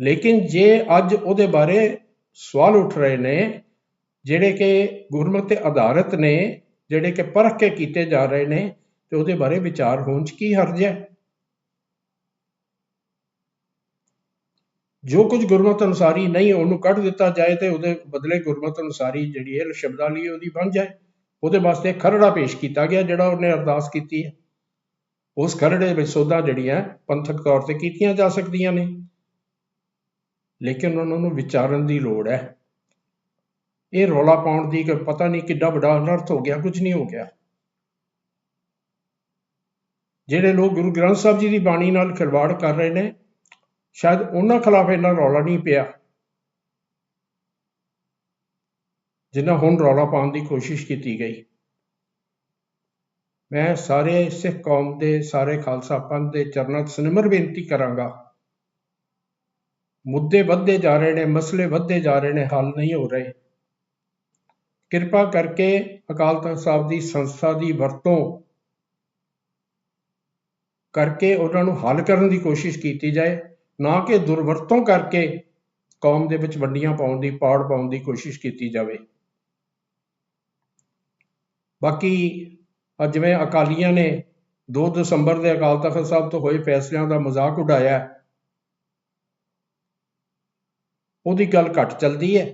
ਲੇਕਿਨ ਜੇ ਅੱਜ ਉਹਦੇ ਬਾਰੇ ਸਵਾਲ ਉੱਠ ਰਹੇ ਨੇ, ਜਿਹੜੇ ਕਿ ਗੁਰਮਤਿ ਤੇ ਆਧਾਰਿਤ ਨੇ, ਜਿਹੜੇ ਕਿ ਪਰਖ ਕੇ ਕੀਤੇ ਜਾ ਰਹੇ ਨੇ, ਤੇ ਉਹਦੇ ਬਾਰੇ ਵਿਚਾਰ ਹੋਣ ਚ ਕੀ ਹਰਜ ਹੈ? ਜੋ ਕੁਝ ਗੁਰਮਤ ਅਨੁਸਾਰੀ ਨਹੀਂ, ਉਹਨੂੰ ਕੱਢ ਦਿੱਤਾ ਜਾਏ ਤੇ ਉਹਦੇ ਬਦਲੇ ਗੁਰਮਤਿ ਅਨੁਸਾਰੀ ਜਿਹੜੀ ਹੈ ਸ਼ਬਦਾਲੀ ਲਈ ਉਹਦੀ ਬਣ ਜਾਏ। ਉਹਦੇ ਵਾਸਤੇ ਖਰੜਾ ਪੇਸ਼ ਕੀਤਾ ਗਿਆ ਜਿਹੜਾ ਉਹਨੇ ਅਰਦਾਸ ਕੀਤੀ ਹੈ। ਉਸ ਖਰੜੇ ਵਿੱਚ ਸੋਧਾਂ ਜਿਹੜੀਆਂ ਪੰਥਕ ਤੌਰ ਤੇ ਕੀਤੀਆਂ ਜਾ ਸਕਦੀਆਂ ਨੇ। ਲੇਕਿਨ ਉਹਨਾਂ ਨੂੰ ਵਿਚਾਰਨ ਦੀ ਲੋੜ ਹੈ। ਇਹ ਰੌਲਾ ਪਾਉਣ ਦੀ ਕਿ ਪਤਾ ਨਹੀਂ ਕਿੱਡਾ ਵੱਡਾ ਅਨਰਥ ਹੋ ਗਿਆ, ਕੁਝ ਨਹੀਂ ਹੋ ਗਿਆ। ਜਿਹੜੇ ਲੋਕ ਗੁਰੂ ਗ੍ਰੰਥ ਸਾਹਿਬ ਜੀ ਦੀ ਬਾਣੀ ਨਾਲ ਖਿਲਵਾੜ ਕਰ ਰਹੇ ਨੇ, ਸ਼ਾਇਦ ਉਹਨਾਂ ਖਿਲਾਫ ਇੰਨਾ ਰੌਲਾ ਨਹੀਂ ਪਿਆ। ਜਿੰਨਾ ਹੁਣ ਰੌਲਾ ਪਾਉਣ ਦੀ ਕੋਸ਼ਿਸ਼ ਕੀਤੀ ਗਈ। ਮੈਂ ਸਾਰੇ ਸਿੱਖ ਕੌਮ ਦੇ, ਸਾਰੇ ਖਾਲਸਾ ਪੰਥ ਦੇ ਚਰਨਾਂ 'ਚ ਸਨਿਮਰ ਬੇਨਤੀ ਕਰਾਂਗਾ। ਮੁੱਦੇ ਵੱਧਦੇ ਜਾ ਰਹੇ ਨੇ, ਮਸਲੇ ਵੱਧਦੇ ਜਾ ਰਹੇ ਨੇ, ਹੱਲ ਨਹੀਂ ਹੋ ਰਹੇ। ਕਿਰਪਾ ਕਰਕੇ ਅਕਾਲ ਤਖਤ ਸਾਹਿਬ ਦੀ ਸੰਸਥਾ ਦੀ ਵਰਤੋਂ ਕਰਕੇ ਉਹਨਾਂ ਨੂੰ ਹੱਲ ਕਰਨ ਦੀ ਕੋਸ਼ਿਸ਼ ਕੀਤੀ ਜਾਏ, ਨਾ ਕਿ ਦੁਰਵਰਤੋਂ ਕਰਕੇ ਕੌਮ ਦੇ ਵਿੱਚ ਵੰਡੀਆਂ ਪਾਉਣ ਦੀ, ਪਾੜ ਪਾਉਣ ਦੀ ਕੋਸ਼ਿਸ਼ ਕੀਤੀ ਜਾਵੇ। ਬਾਕੀ ਜਿਵੇਂ ਅਕਾਲੀਆਂ ਨੇ 2 ਦਸੰਬਰ ਦੇ ਅਕਾਲ ਤਖਤ ਸਾਹਿਬ ਤੋਂ ਹੋਏ ਫੈਸਲਿਆਂ ਦਾ ਮਜ਼ਾਕ ਉਡਾਇਆ, ਉਹਦੀ ਗੱਲ ਘੱਟ ਚੱਲਦੀ ਹੈ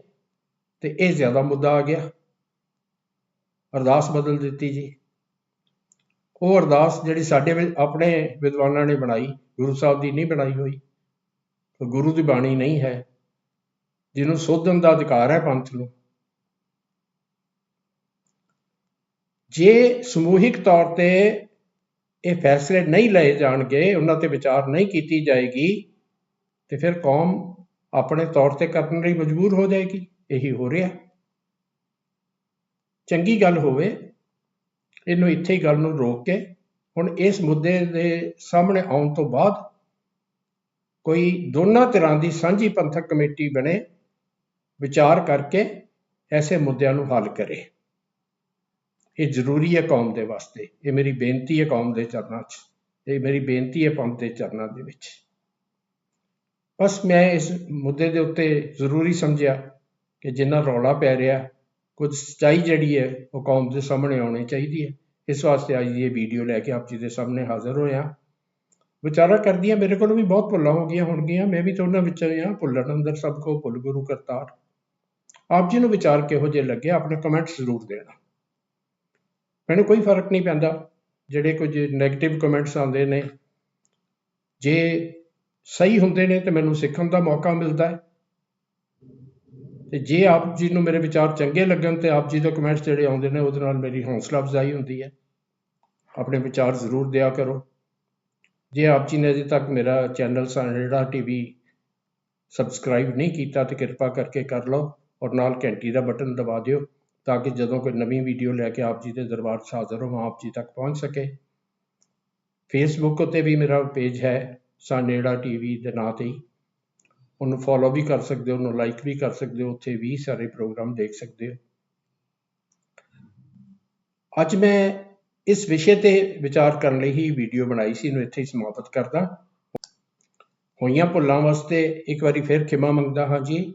ਤੇ ਇਹ ਜ਼ਿਆਦਾ ਮੁੱਦਾ ਆ ਗਿਆ। ਅਰਦਾਸ ਬਦਲ ਦਿੱਤੀ ਜੀ। ਉਹ ਅਰਦਾਸ ਜਿਹੜੀ ਸਾਡੇ ਆਪਣੇ ਵਿਦਵਾਨਾਂ ਨੇ ਬਣਾਈ, ਗੁਰੂ ਸਾਹਿਬ ਦੀ ਨਹੀਂ ਬਣਾਈ ਹੋਈ, ਗੁਰੂ ਦੀ ਬਾਣੀ ਨਹੀਂ ਹੈ, ਜਿਹਨੂੰ ਸੋਧਣ ਦਾ ਅਧਿਕਾਰ ਹੈ ਪੰਥ ਨੂੰ। ਜੇ ਸਮੂਹਿਕ ਤੌਰ ਤੇ ਇਹ ਫੈਸਲੇ ਨਹੀਂ ਲਏ ਜਾਣਗੇ, ਉਹਨਾਂ ਤੇ ਵਿਚਾਰ ਨਹੀਂ ਕੀਤੀ ਜਾਏਗੀ, ਤੇ ਫਿਰ ਕੌਮ ਆਪਣੇ ਤੌਰ ਤੇ ਕਰਨ ਲਈ ਮਜਬੂਰ ਹੋ ਜਾਏਗੀ। ਇਹੀ ਹੋ ਰਿਹਾ। ਚੰਗੀ ਗੱਲ ਹੋਵੇ, ਇਹਨੂੰ ਇੱਥੇ ਹੀ ਗੱਲ ਨੂੰ ਰੋਕ ਕੇ ਹੁਣ ਇਸ ਮੁੱਦੇ ਦੇ ਸਾਹਮਣੇ ਆਉਣ ਤੋਂ ਬਾਅਦ ਕੋਈ ਦੋਨਾਂ ਧਿਰਾਂ ਦੀ ਸਾਂਝੀ ਪੰਥਕ ਕਮੇਟੀ ਬਣੇ, ਵਿਚਾਰ ਕਰਕੇ ਐਸੇ ਮੁੱਦਿਆਂ ਨੂੰ ਹੱਲ ਕਰੇ। ਇਹ ਜ਼ਰੂਰੀ ਹੈ ਕੌਮ ਦੇ ਵਾਸਤੇ। ਇਹ ਮੇਰੀ ਬੇਨਤੀ ਹੈ ਕੌਮ ਦੇ ਚਰਨਾਂ 'ਚ। ਇਹ ਮੇਰੀ ਬੇਨਤੀ ਹੈ ਪੰਥ ਦੇ ਚਰਨਾਂ ਦੇ ਵਿੱਚ। ਬਸ ਮੈਂ ਇਸ ਮੁੱਦੇ ਦੇ ਉੱਤੇ ਜ਼ਰੂਰੀ ਸਮਝਿਆ ਕਿ ਜਿੰਨਾ ਰੌਲਾ ਪੈ ਰਿਹਾ, ਕੁਝ ਸੱਚਾਈ ਜਿਹੜੀ ਹੈ, ਉਹ ਕੌਮ ਦੇ ਸਾਹਮਣੇ ਆਉਣੀ ਚਾਹੀਦੀ ਹੈ। ਇਸ ਵਾਸਤੇ ਅੱਜ ਇਹ ਵੀਡੀਓ ਲੈ ਕੇ ਆਪ ਜੀ ਦੇ ਸਾਹਮਣੇ ਹਾਜ਼ਰ ਹੋਇਆ। ਵਿਚਾਰਾ ਕਰਦੀਆਂ ਮੇਰੇ ਕੋਲ ਵੀ ਬਹੁਤ ਭੁੱਲਾਂ ਹੋ ਗਈਆਂ ਹੋਣਗੀਆਂ। ਮੈਂ ਵੀ ਤਾਂ ਉਹਨਾਂ ਵਿੱਚੋਂ ਹੀ ਹਾਂ, ਭੁੱਲਣ ਅੰਦਰ ਸਭ ਕੋ ਭੁੱਲ ਗੁਰੂ ਕਰਤਾਰ। ਆਪ ਜੀ ਨੂੰ ਵਿਚਾਰ ਕਿਹੋ ਜਿਹੇ ਲੱਗੇ, ਆਪਣੇ ਕਮੈਂਟਸ ਜ਼ਰੂਰ ਦੇਣਾ। ਮੈਨੂੰ ਕੋਈ ਫ਼ਰਕ ਨਹੀਂ ਪੈਂਦਾ। ਜਿਹੜੇ ਕੁਝ 네ਗੇਟਿਵ ਕਮੈਂਟਸ ਆਉਂਦੇ ਨੇ, ਜੇ ਸਹੀ ਹੁੰਦੇ ਨੇ ਤੇ ਮੈਨੂੰ ਸਿੱਖਣ ਦਾ ਮੌਕਾ ਮਿਲਦਾ ਹੈ। ਤੇ ਜੇ ਆਪ ਜੀ ਨੂੰ ਮੇਰੇ ਵਿਚਾਰ ਚੰਗੇ ਲੱਗਣ ਤੇ ਆਪ ਜੀ ਦੇ ਕਮੈਂਟਸ ਜਿਹੜੇ ਆਉਂਦੇ ਨੇ, ਉਹਦੇ ਨਾਲ ਮੇਰੀ ਹੌਸਲਾ ਅਫਜ਼ਾਈ ਹੁੰਦੀ ਹੈ। ਆਪਣੇ ਵਿਚਾਰ ਜ਼ਰੂਰ ਦਿਆ ਕਰੋ। ਜੇ ਆਪ ਜੀ ਨੇ ਅਜੇ ਤੱਕ ਮੇਰਾ ਚੈਨਲ ਸਾਨੇੜਾ ਟੀਵੀ ਸਬਸਕ੍ਰਾਈਬ ਨਹੀਂ ਕੀਤਾ ਤੇ ਕਿਰਪਾ ਕਰਕੇ ਕਰ ਲਓ ਔਰ ਨਾਲ ਘੰਟੀ ਦਾ ਬਟਨ ਦਬਾ ਦਿਓ। ਤਾਂ ਕਿ ਜਦੋਂ ਕੋਈ ਨਵੀਂ ਵੀਡੀਓ ਲੈ ਕੇ ਆਪ ਜੀ ਦੇ ਦਰਬਾਰ 'ਚ ਹਾਜ਼ਰ ਹੋਵਾਂ, ਆਪ ਜੀ ਤੱਕ ਪਹੁੰਚ ਸਕੇ। ਫੇਸਬੁੱਕ ਉੱਤੇ ਵੀ ਮੇਰਾ ਪੇਜ ਹੈ, ਸਾਨੇੜਾ ਟੀਵੀ ਦੇ ਨਾਂ ਤੇ ਹੀ। ਉਹਨੂੰ ਫੋਲੋ ਵੀ ਕਰ ਸਕਦੇ ਹੋ, ਉਹਨੂੰ ਲਾਈਕ ਵੀ ਕਰ ਸਕਦੇ ਹੋ, ਉੱਥੇ ਵੀ ਸਾਰੇ ਪ੍ਰੋਗਰਾਮ ਦੇਖ ਸਕਦੇ ਹੋ। ਅੱਜ ਮੈਂ ਇਸ ਵਿਸ਼ੇ ਤੇ ਵਿਚਾਰ ਕਰਨ ਲਈ ਹੀ ਵੀਡੀਓ ਬਣਾਈ ਸੀ, ਇਹਨੂੰ ਇੱਥੇ ਹੀ ਸਮਾਪਤ ਕਰਦਾ। ਹੋਈਆਂ ਭੁੱਲਾਂ ਵਾਸਤੇ ਇੱਕ ਵਾਰੀ ਫਿਰ ਖਿਮਾ ਮੰਗਦਾ ਹਾਂ ਜੀ।